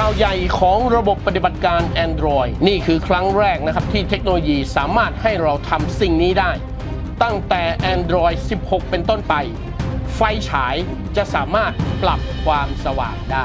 ข่าวใหญ่ของระบบปฏิบัติการ Android นี่คือครั้งแรกนะครับที่เทคโนโลยีสามารถให้เราทำสิ่งนี้ได้ ตั้งแต่ Android 16 เป็นต้นไป ไฟฉายจะสามารถปรับความสว่างได้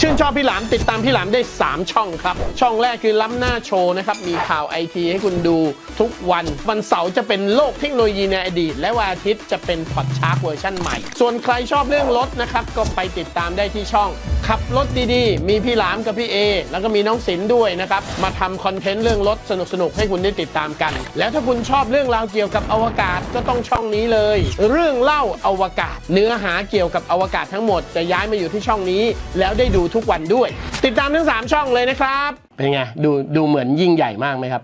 ชื่นชอบพี่หลามติดตามพี่หลามได้ 3 ช่องครับ ช่องแรกคือล้ำหน้าโชว์นะครับ มีข่าวไอทีให้คุณดูทุกวัน วันเสาร์จะเป็นโลกเทคโนโลยีในอดีต และวันอาทิตย์จะเป็นพอดชาร์กเวอร์ชันใหม่ ส่วนใครชอบเรื่องรถนะครับก็ไปติดตามได้ที่ช่อง ขับรถดีๆ มีพี่หลามกับพี่เอแล้วก็มีน้องศิลป์ด้วยนะครับ มาทำคอนเทนต์เรื่องรถสนุกๆ ให้คุณได้ติดตามกัน แล้วถ้าคุณชอบเรื่องราวเกี่ยวกับอวกาศก็ต้องช่องนี้เลย เรื่องเล่าอวกาศ เนื้อหาเกี่ยวกับอวกาศทั้งหมดจะย้ายมาอยู่ที่ช่องนี้ แล้วได้ดูทุกวันด้วย ติดตามทั้ง 3 ช่องเลยนะครับ เป็นไงดูดูเหมือนยิ่งใหญ่มากไหมครับ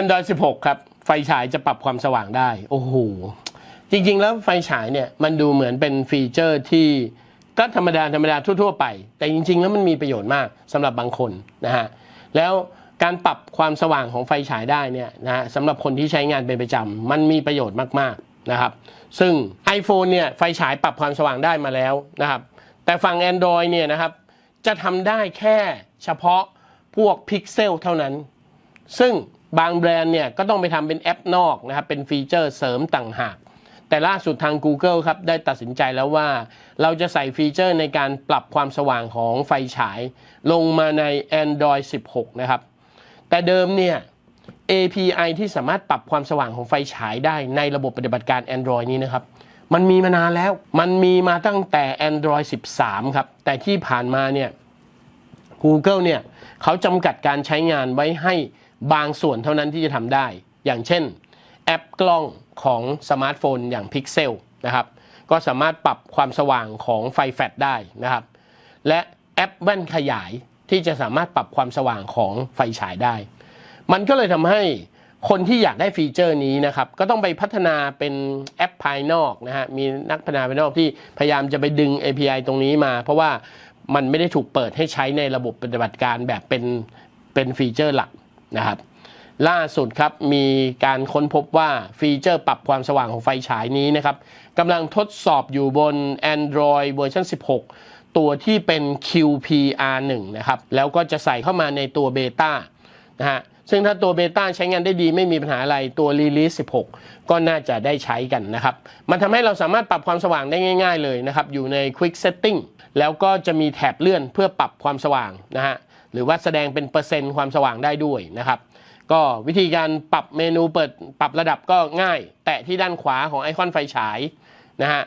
Android 16 ครับ ไฟฉายจะปรับความสว่างได้ โอ้โห จริง ๆ แล้วไฟฉายเนี่ย มันดูเหมือนเป็นฟีเจอร์ที่ ก็ธรรมดาธรรมดาทั่วๆไป แต่จริง ๆ แล้วมันมีประโยชน์มากสำหรับบางคนนะฮะแล้วการปรับความสว่างของไฟฉายได้เนี่ยนะฮะสำหรับคนที่ใช้งานเป็นประจำมันมีประโยชน์มากๆนะครับ ซึ่ง iPhone เนี่ยไฟฉายปรับความสว่างได้มาแล้วนะครับ แต่ฝั่ง Android เนี่ยนะครับจะทำได้แค่เฉพาะพวกพิกเซลเท่านั้น ซึ่งบางแบรนด์เนี่ยก็ต้องไปทำเป็นแอปนอกนะครับ เป็นฟีเจอร์เสริมต่างหาก แต่ล่าสุดทาง Google ครับได้ตัดสินใจแล้วว่า เราจะใส่ฟีเจอร์ในการปรับความสว่างของไฟฉาย ลงมาใน Android 16 นะครับ แต่เดิมเนี่ย API ที่สามารถปรับความสว่างของไฟฉายได้ในระบบปฏิบัติการ Android นี้นะครับ มันมีมานานแล้ว มันมีมาตั้งแต่ Android 13 ครับ แต่ที่ผ่านมาเนี่ย Google เนี่ยเขาจำกัดการใช้งานไว้ให้บางส่วนเท่านั้นที่จะทำได้ อย่างเช่น แอปกล้องของสมาร์ทโฟนอย่าง Pixel นะครับ ก็สามารถปรับความสว่างของไฟแฟลชได้นะครับ และแอปแว่นขยายที่จะสามารถปรับความสว่างของไฟฉายได้ มันก็เลยทำให้คนที่อยากได้ฟีเจอร์นี้นะครับ ก็ต้องไปพัฒนาเป็นแอปภายนอกนะฮะ มีนักพัฒนาภายนอกที่พยายามจะไปดึง API ตรงนี้มา เพราะว่ามันไม่ได้ถูกเปิดให้ใช้ในระบบปฏิบัติการแบบเป็นเป็นฟีเจอร์หลักนะครับ ล่าสุดครับมีการค้นพบว่าฟีเจอร์ปรับความสว่างของไฟฉายนี้นะครับกำลังทดสอบอยู่บน Android เวอร์ชัน16 ตัวที่เป็น QPR1 นะครับแล้วก็จะใส่เข้ามาในตัวเบต้านะฮะซึ่งถ้าตัวเบต้าใช้งานได้ดีไม่มีปัญหาอะไรตัวรีลิส16 ก็น่าจะได้ใช้กันนะครับ มันทำให้เราสามารถปรับความสว่างได้ง่าย ๆ เลยนะครับ อยู่ใน Quick Setting แล้วก็จะมีแถบเลื่อนเพื่อปรับความสว่างนะฮะหรือว่าแสดงเป็นเปอร์เซ็นต์ความสว่างได้ด้วยนะครับ ก็วิธีการปรับเมนูเปิดปรับระดับก็ง่าย แตะที่ด้านขวาของไอคอนไฟฉายนะฮะ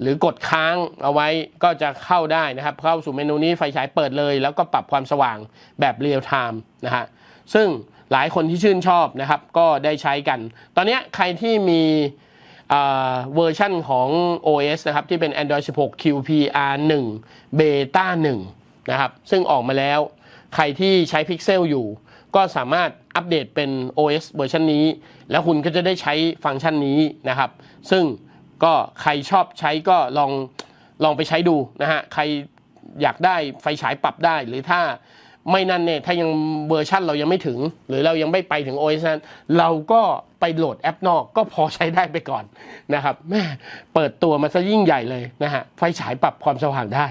หรือกดค้างเอาไว้ก็จะเข้าได้นะครับ เข้าสู่เมนูนี้ไฟฉายเปิดเลย แล้วก็ปรับความสว่างแบบเรียลไทม์นะฮะซึ่งหลายคนที่ชื่นชอบนะครับ ก็ได้ใช้กัน ตอนนี้ใครที่มีเวอร์ชันของ OS นะครับ ที่เป็น Android 16 QPR 1 Beta 1นะครับ ซึ่งออกมาแล้ว ใครที่ใช้ Pixel อยู่ ก็สามารถอัปเดตเป็น OS เวอร์ชันนี้ แล้วคุณก็จะได้ใช้ฟังก์ชันนี้นะครับ ซึ่งก็ใครชอบใช้ก็ลองลองไปใช้ดูนะฮะ ใครอยากได้ไฟฉายปรับได้ หรือถ้าไม่นั่นเนี่ย ถ้ายังเวอร์ชันเรายังไม่ถึง หรือเรายังไม่ไปถึง OS นั้น เราก็ไปโหลดแอปนอกก็พอใช้ได้ไปก่อนนะครับแม่เปิดตัวมาซะยิ่งใหญ่เลยนะฮะ ไฟฉายปรับความสว่างได้